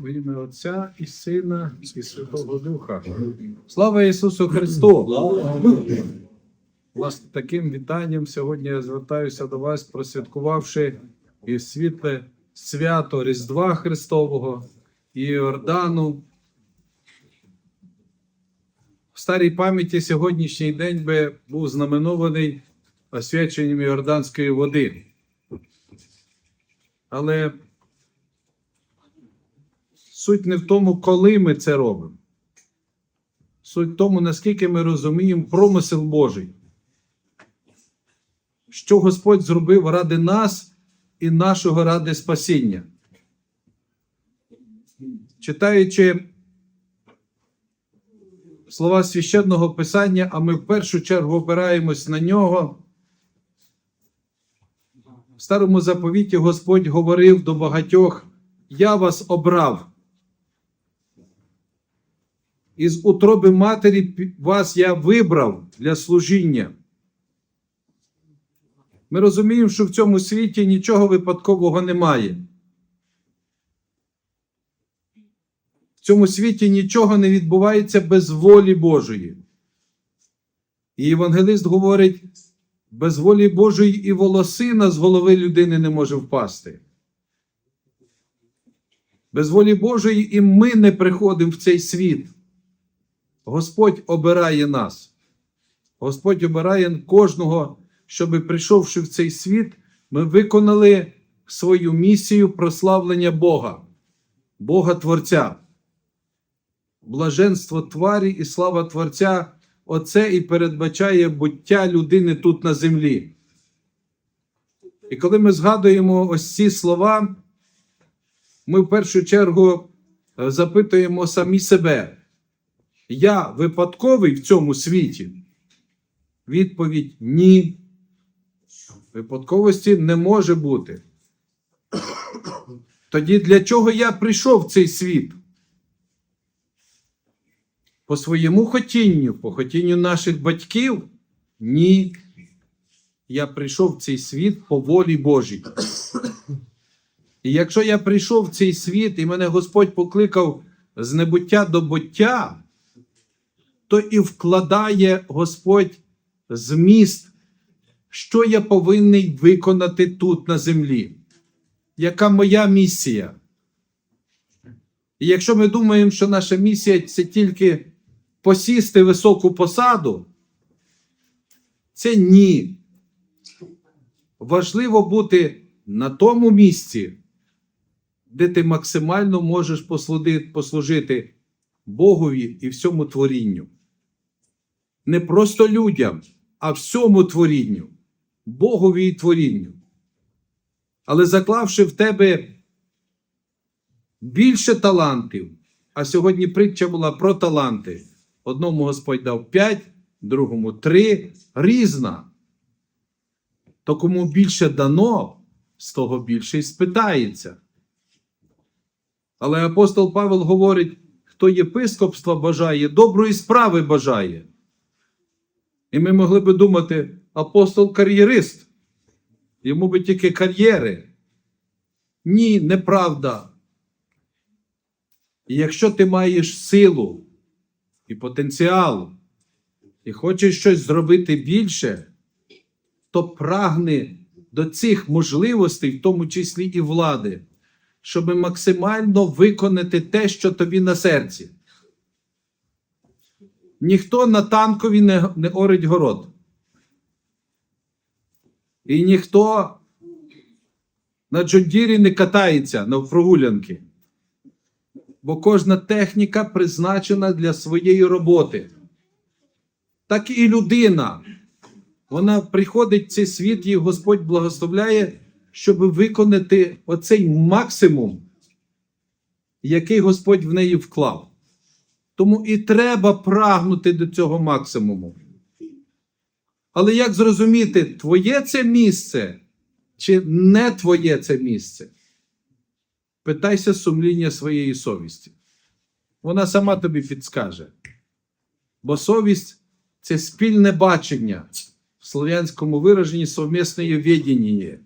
Во ім'я Отця і Сина, і Святого Духа. Слава Ісусу Христу! Власне, таким вітанням сьогодні я звертаюся до вас, просвяткувавши і світле свято Різдва Христового і Йордану. В старій пам'яті сьогоднішній день би був знаменований освяченням Йорданської води. Але суть не в тому, коли ми це робимо. Суть в тому, наскільки ми розуміємо промисел Божий, що Господь зробив ради нас і нашого ради спасіння. Читаючи слова священного Писання, а ми в першу чергу опираємось на нього. В старому заповіті Господь говорив до багатьох: Я вас обрав. Із утроби матері вас я вибрав для служіння. Ми розуміємо, що в цьому світі нічого випадкового немає. В цьому світі нічого не відбувається без волі Божої. І євангелист говорить: без волі Божої і волосина з голови людини не може впасти. Без волі Божої і ми не приходимо в цей світ. Господь обирає нас. Господь обирає кожного, щоб, прийшовши в цей світ, ми виконали свою місію прославлення Бога, Бога Творця. Блаженство тварі і слава Творця Оце і передбачає буття людини тут на землі. І коли ми згадуємо ось ці слова, ми в першу чергу е, запитуємо самі себе. Я випадковий в цьому світі? Відповідь ні. Випадковості не може бути. Тоді для чого я прийшов в цей світ? По своєму хотінню, по хотінню наших батьків? Ні. Я прийшов в цей світ по волі Божій. І якщо я прийшов в цей світ і мене Господь покликав з небуття до буття, то і вкладає Господь зміст, що я повинен виконати тут на землі. Яка моя місія? І якщо ми думаємо, що наша місія це тільки посісти високу посаду, це ні. Важливо бути на тому місці, де ти максимально можеш послужити Богові і всьому творінню. Не просто людям, а всьому творінню, Богові і творінню. Але заклавши в тебе більше талантів, а сьогодні притча була про таланти. Одному Господь дав п'ять, другому три, різна. То кому більше дано, з того більше й спитається. Але апостол Павел говорить, хто єпископства бажає, доброї справи бажає. І ми могли би думати, апостол кар'єрист, йому би тільки кар'єри. Ні, неправда. І якщо ти маєш силу і потенціал, і хочеш щось зробити більше, то прагни до цих можливостей, в тому числі і влади, щоб максимально виконати те, що тобі на серці. Ніхто на танкові не, не орить город. І ніхто на Джондірі не катається на прогулянки. Бо кожна техніка призначена для своєї роботи. Так і людина. Вона приходить в цей світ, і Господь благословляє, щоб виконати оцей максимум, який Господь в неї вклав. Тому і треба прагнути до цього максимуму. Але як зрозуміти, твоє це місце чи не твоє це місце? Питайся сумління своєї совісті. Вона сама тобі підскаже. Бо совість це спільне бачення в слов'янському вираженні совмісне відіння.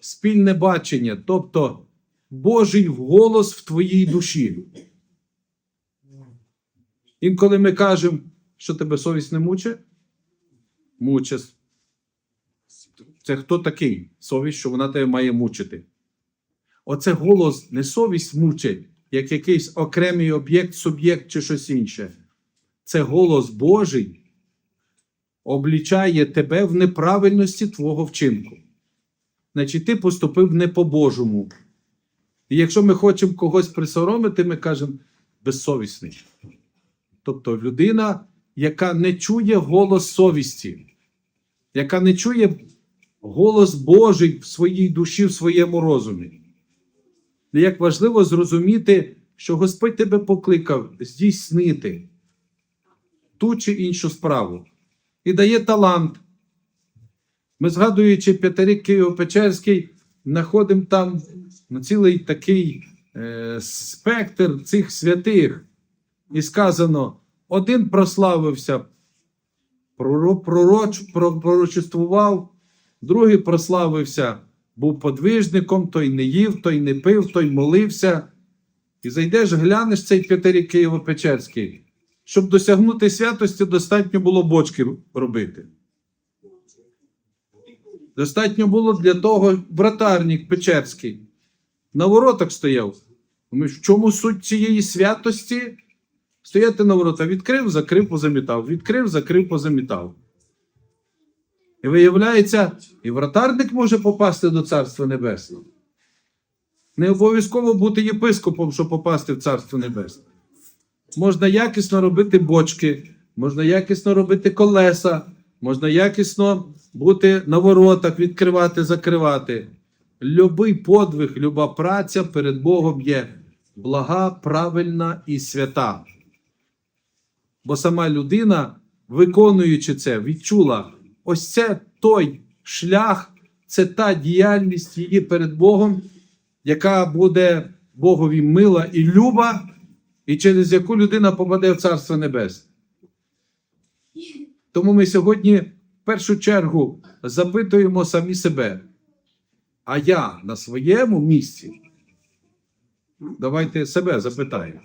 Спільне бачення. Тобто Божий голос в твоїй душі. Інколи ми кажемо, що тебе совість не мучить, мучить. Це хто такий совість, що вона тебе має мучити? Оце голос не совість мучить, як якийсь окремий об'єкт, суб'єкт чи щось інше. Це голос Божий облічає тебе в неправильності твого вчинку. Значить, ти поступив не по-божому. І якщо ми хочемо когось присоромити, ми кажемо безсовісний. Тобто людина, яка не чує голос совісті, яка не чує голос Божий в своїй душі, в своєму розумі. І Як важливо зрозуміти, що Господь тебе покликав здійснити ту чи іншу справу і дає талант. Ми, згадуючи п'ятирік Києво-Печерський, знаходимо там ну, цілий такий е, спектр цих святих. І сказано: один прославився, пророч, пророчествував, другий прославився, був подвижником, той не їв, той не пив, той молився. І зайдеш, глянеш цей п'ятирік Києво-Печерський. Щоб досягнути святості, достатньо було бочки робити. Достатньо було для того братарник Печерський. На воротах стояв. В чому суть цієї святості? Стояти на воротах. Відкрив, закрив, позамітав. Відкрив, закрив, позамітав. І виявляється, і вратарник може попасти до Царства Небесного. Не обов'язково бути єпископом, щоб попасти в Царство Небесне. Можна якісно робити бочки, можна якісно робити колеса, можна якісно бути на воротах, відкривати, закривати. Любий подвиг, люба праця перед Богом є блага, правильна і свята. Бо сама людина, виконуючи це, відчула, ось це той шлях, це та діяльність її перед Богом, яка буде Богові мила і люба, і через яку людина попаде в Царство Небесне. Тому ми сьогодні в першу чергу запитуємо самі себе. А я на своєму місці? Давайте себе запитаємо.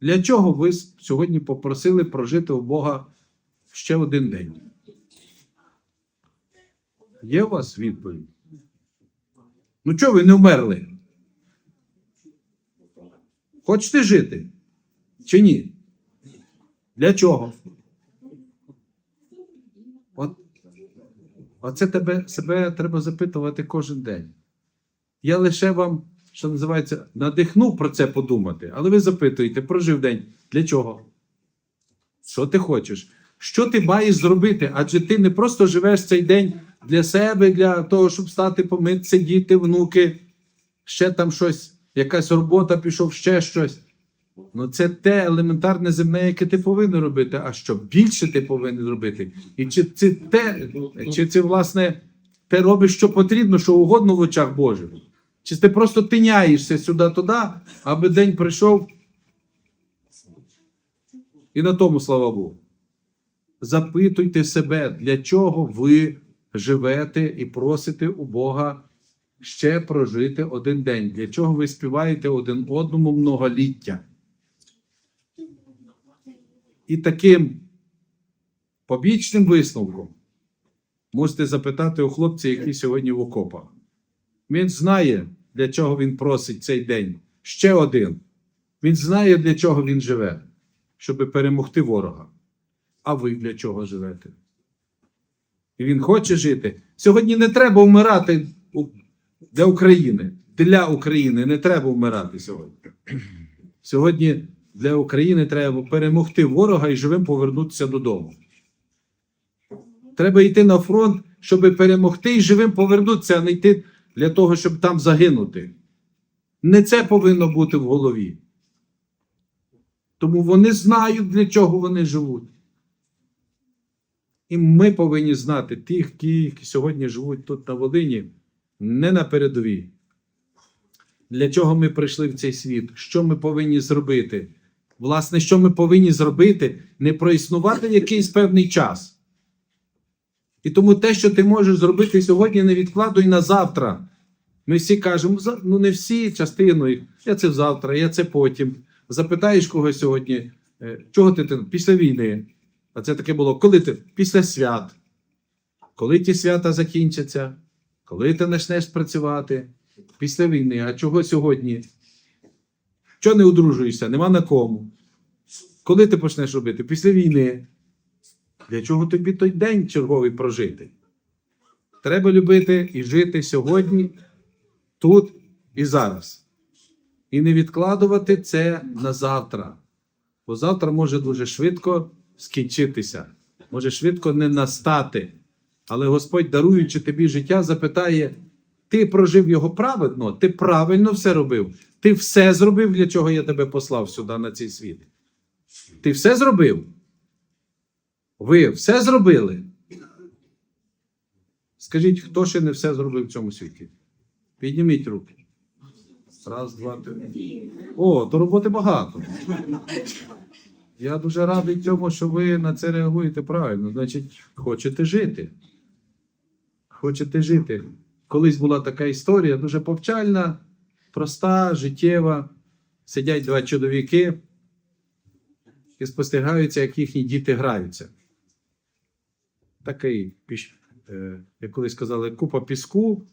Для чого ви сьогодні попросили прожити у Бога ще один день? Є у вас відповідь? Ну чого ви не вмерли? Хочете жити? Чи ні? Для чого? От, оце тебе, себе треба запитувати кожен день. Я лише вам, що називається, надихнув про це подумати, але ви запитуєте, прожив день. Для чого? Що ти хочеш? Що ти маєш зробити? Адже ти не просто живеш цей день для себе, для того, щоб стати помитися, діти, внуки, ще там щось, якась робота пішов, ще щось. Ну, це те елементарне земне, яке ти повинен робити. А що більше ти повинен робити? І чи це те, чи це, власне, те робиш, що потрібно, що угодно в очах Божих? Чи ти просто тиняєшся сюди-туди, аби день прийшов? І на тому, слава Богу. Запитуйте себе, для чого ви живете і просите у Бога ще прожити один день. Для чого ви співаєте один одному многоліття? І таким побічним висновком можете запитати у хлопця, який сьогодні в окопах. Він знає, для чого він просить цей день. Ще один. Він знає, для чого він живе, щоб перемогти ворога. А ви для чого живете? І він хоче жити. Сьогодні не треба вмирати для України. Для України не треба вмирати сьогодні. Сьогодні для України треба перемогти ворога і живим повернутися додому. Треба йти на фронт, щоб перемогти і живим повернутися, а не йти для того, щоб там загинути. Не це повинно бути в голові. Тому вони знають, для чого вони живуть. І ми повинні знати тих, які сьогодні живуть тут на Волині, не на передовій. Для чого ми прийшли в цей світ? Що ми повинні зробити? Власне, що ми повинні зробити, не проіснувати якийсь певний час. І тому те, що ти можеш зробити сьогодні, не відкладуй на завтра. Ми всі кажемо, ну не всі частиною, я це завтра, я це потім. Запитаєш когось сьогодні, е, чого ти ти після війни? А це таке було, коли ти після свят. Коли ті свята закінчаться, коли ти почнеш працювати після війни, а чого сьогодні? Чого не одружуєшся? Нема на кому. Коли ти почнеш робити? Після війни. Для чого тобі той день черговий прожити? Треба любити і жити сьогодні, тут і зараз. І не відкладувати це на завтра. Бо завтра може дуже швидко скінчитися, може швидко не настати. Але Господь, даруючи тобі життя, запитає: ти прожив його праведно, ти правильно все робив. Ти все зробив, для чого я тебе послав сюди на цей світ. Ти все зробив? Ви все зробили? Скажіть, хто ще не все зробив в цьому світі? Підніміть руки. Раз, два, три. О, то роботи багато. Я дуже радий цьому, що ви на це реагуєте правильно. Значить, хочете жити. Хочете жити. Колись була така історія, дуже повчальна, проста, життєва. Сидять два чоловіки і спостерігаються, як їхні діти граються. Такий, е, як колись казали, купа піску.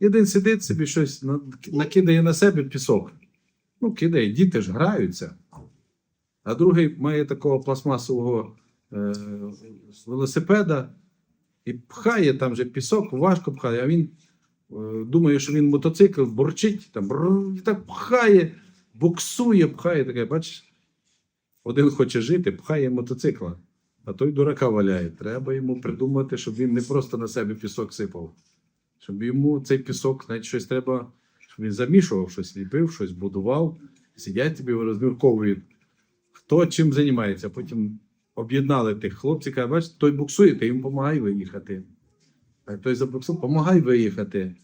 Один сидить собі щось накидає на себе пісок. Ну, кидає, діти ж граються. А другий має такого пластмасового е, велосипеда і пхає там же пісок, важко пхає, а він е, думає, що він мотоцикл борчить, там бррр, так пхає, буксує, пхає таке, бачиш, один хоче жити, пхає мотоцикла, а той дурака валяє. Треба йому придумати, щоб він не просто на себе пісок сипав. Щоб йому цей пісок, навіть щось треба, щоб він замішував, щось ліпив, щось будував. Сидять тобі розмірковують, хто чим займається. Потім об'єднали тих хлопців, кажуть, бачиш, той буксує, ти йому допомагай виїхати. А той забуксує, допомагай виїхати.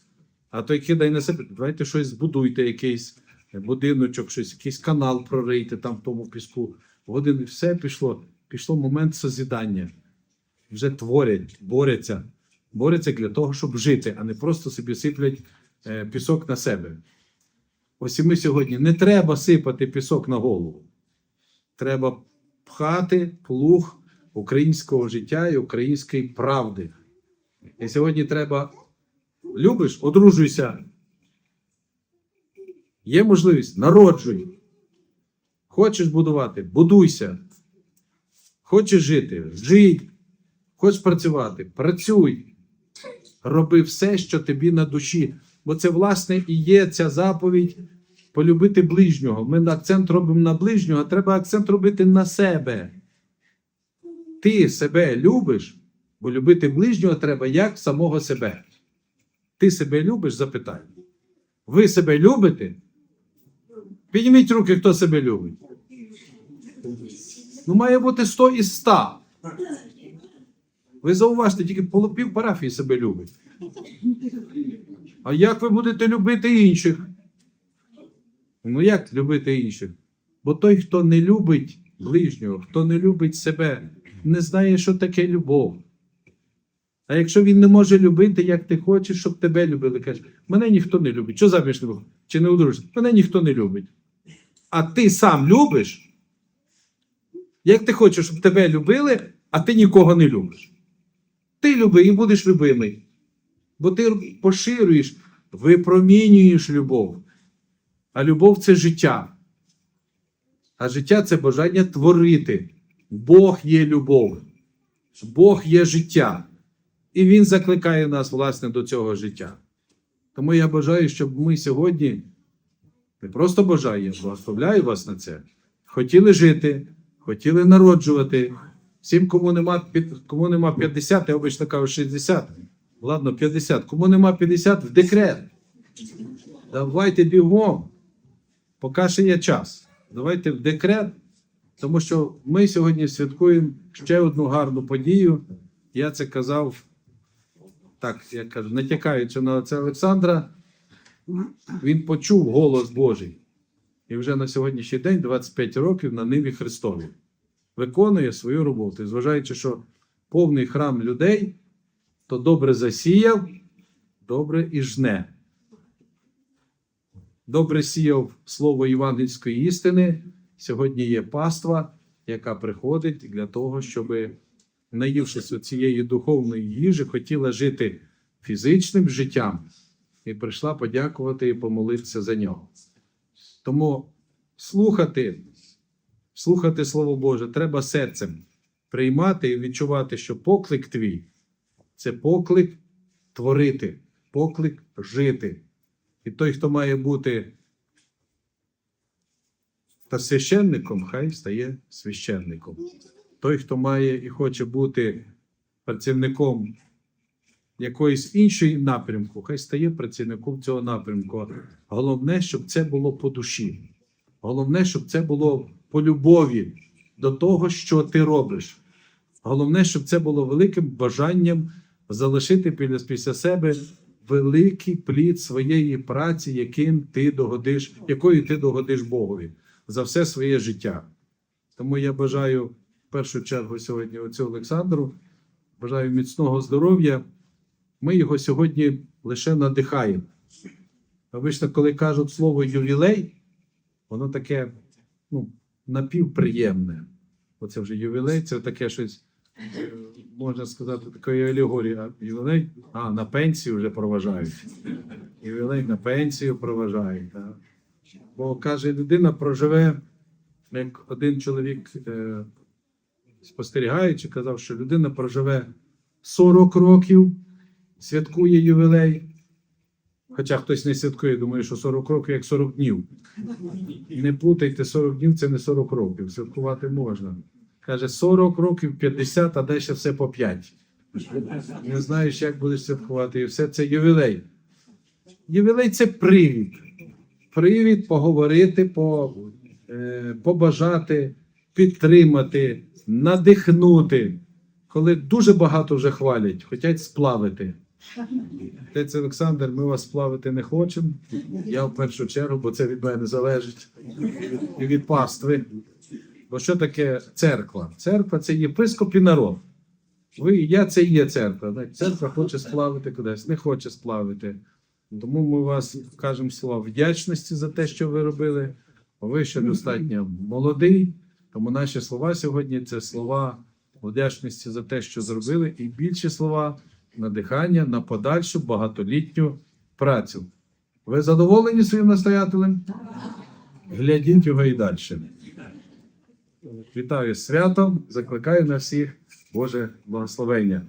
А той кидає на себе, давайте щось збудуйте, якийсь будиночок, щось, якийсь канал прорийте там в тому піску. Години все пішло. Пішло момент созідання. Вже творять, борються. Борються для того, щоб жити, а не просто собі сиплять е, пісок на себе. Ось і ми сьогодні не треба сипати пісок на голову. Треба пхати плуг українського життя і української правди. І сьогодні треба. Любиш, одружуйся. Є можливість, народжуй. Хочеш будувати, будуйся. Хочеш жити, жий. Хочеш працювати, працюй. Роби все, що тобі на душі. Бо це, власне, і є ця заповідь полюбити ближнього. Ми акцент робимо на ближнього, а треба акцент робити на себе. Ти себе любиш, бо любити ближнього треба як самого себе. Ти себе любиш? Запитай. Ви себе любите? Підніміть руки, хто себе любить. Ну, має бути 100 із 100. Ви зауважте, тільки полупів парафії себе любить. А як ви будете любити інших? Ну як любити інших? Бо той, хто не любить ближнього, хто не любить себе, не знає, що таке любов. А якщо він не може любити, як ти хочеш, щоб тебе любили, каже, мене ніхто не любить. Що заміж не? Чи не одружишся? Мене ніхто не любить. А ти сам любиш? Як ти хочеш, щоб тебе любили, а ти нікого не любиш? Ти люби і будеш любимий. Бо ти поширюєш, випромінюєш любов. А любов це життя. А життя це бажання творити. Бог є любов. Бог є життя. І Він закликає нас, власне, до цього життя. Тому я бажаю, щоб ми сьогодні, не просто бажаю, я благословляю вас на це. Хотіли жити, хотіли народжувати. Всім, кому нема, кому нема 50, я обично кажу 60. Ладно, 50. Кому нема 50, в декрет. Давайте бігом. Поки ще є час. Давайте в декрет, тому що ми сьогодні святкуємо ще одну гарну подію. Я це казав, так, я кажу, натякаючи на отця Олександра, він почув голос Божий. І вже на сьогоднішній день, 25 років, на ниві Христові. Виконує свою роботу. І зважаючи, що повний храм людей, то добре засіяв, добре і жне. добре сіяв слово євангельської істини. Сьогодні є паства, яка приходить для того, щоб, наївшись цієї духовної їжі, хотіла жити фізичним життям і прийшла подякувати і помолитися за нього. Тому слухати, слухати Слово Боже треба серцем, приймати і відчувати, що поклик твій це поклик творити, поклик жити. І той, хто має бути та священником, хай стає священником. Той, хто має і хоче бути працівником якоїсь іншої напрямку, хай стає працівником цього напрямку. Головне, щоб це було по душі. Головне, щоб це було по любові до того, що ти робиш. Головне, щоб це було великим бажанням залишити після, себе великий плід своєї праці, яким ти догодиш, якою ти догодиш Богові за все своє життя. Тому я бажаю в першу чергу сьогодні оцю Олександру, бажаю міцного здоров'я. Ми його сьогодні лише надихаємо. Обично, коли кажуть слово ювілей, воно таке ну, напівприємне. Оце вже ювілей, це таке щось, можна сказати, такої алегорії. А ювілей, а на пенсію вже проважають. Ювілей на пенсію проважають. Так. Бо каже, людина проживе, як один чоловік, е, спостерігаючи, казав, що людина проживе 40 років, святкує ювілей. Хоча хтось не святкує, думає, що 40 років як 40 днів. Не путайте, 40 днів це не 40 років. Святкувати можна. Каже, 40 років, 50, а далі все по 5. Не знаєш, як будеш святкувати. І все це ювілей. Ювілей це привід. Привід поговорити, по, е, побажати, підтримати, надихнути. Коли дуже багато вже хвалять, хочуть сплавити. Отець Олександр, ми вас сплавити не хочемо. Я в першу чергу, бо це від мене залежить і від пастви. Бо що таке церква? Церква це єпископ і народ. Ви і я це і є церква. Церква хоче сплавити кудись, не хоче сплавити. Тому ми вас кажемо слова вдячності за те, що ви робили. Ви ще достатньо молодий, тому наші слова сьогодні це слова вдячності за те, що зробили, і більші слова надихання на подальшу багатолітню працю. Ви задоволені своїм настоятелем? Глядіть його і далі. Вітаю з святом, закликаю на всіх Боже благословення.